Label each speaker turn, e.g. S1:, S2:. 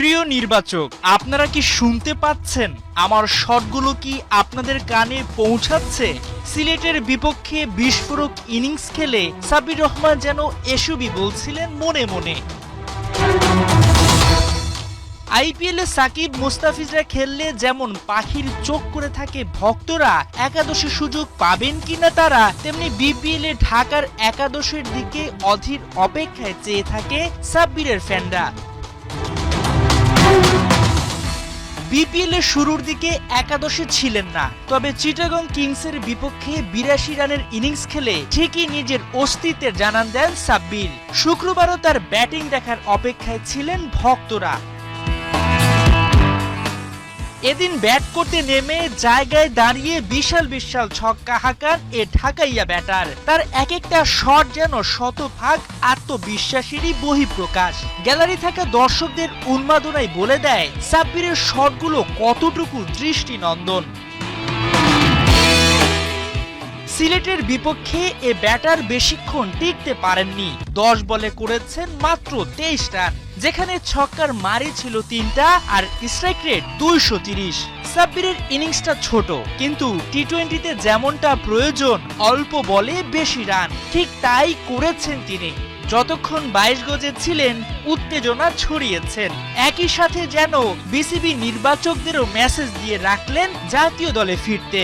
S1: প্রিয় নির্বাচক, আপনারা কি শুনতে পাচ্ছেন? আমার শটগুলো কি আপনাদের কানে পৌঁছাচ্ছে? সিলেটের বিপক্ষে বিস্ফোরক ইনিংস খেলে সাবির রহমান যেন এসবই বলছিলেন মনে মনে। আইপিএলে সাকিব মুস্তাফিজরা খেললে যেমন পাখির চোখ করে থাকে ভক্তরা, একাদশে সুযোগ পাবেন কিনা তারা, তেমনি বিপিএলে ঢাকার একাদশের দিকে অধীর অপেক্ষায় চেয়ে থাকে সাব্বিরের ফ্যানরা। বিপিএল এর শুরুর দিকে একাদশে ছিলেন না, তবে চিটাগং কিংসের বিপক্ষে বিরাশি রানের ইনিংস খেলে ঠিকই নিজের অস্তিত্বের জানান দেন সাব্বির। শুক্রবারও তার ব্যাটিং দেখার অপেক্ষায় ছিলেন ভক্তরা। এদিন ব্যাট করতে নেমে জায়গায় দাঁড়িয়ে বিশাল বিশাল ছক্কা হাকার এ ঢাকাইয়া ব্যাটার। তার এক একটা শট যেন শতভাগ আত্মবিশ্বাসেরই বহিঃপ্রকাশ। গ্যালারি থাকা দর্শকদের উন্মাদনায় বলে দেয়, সাব্বিরের শটগুলো কতটুকু দৃষ্টিনন্দন। সিলেটের বিপক্ষে এ ব্যাটার বেশিক্ষণ টিকতে পারেননি। দশ বলে করেছেন মাত্র তেইশ রান, যেখানে ছক্কার মারি ছিল তিনটা আর স্ট্রাইক রেট দুইশো তিরিশ। সাব্বিরের ইনিংসটা ছোট, কিন্তু টি টোয়েন্টিতে যেমনটা প্রয়োজন, অল্প বলে বেশি রান। ঠিক তাই করেছেন তিনি। যতক্ষণ বাইশ গজে ছিলেন, উত্তেজনা ছড়িয়েছেন। একই সাথে যেন বিসিবি নির্বাচকদেরও মেসেজ দিয়ে রাখলেন জাতীয় দলে ফিরতে।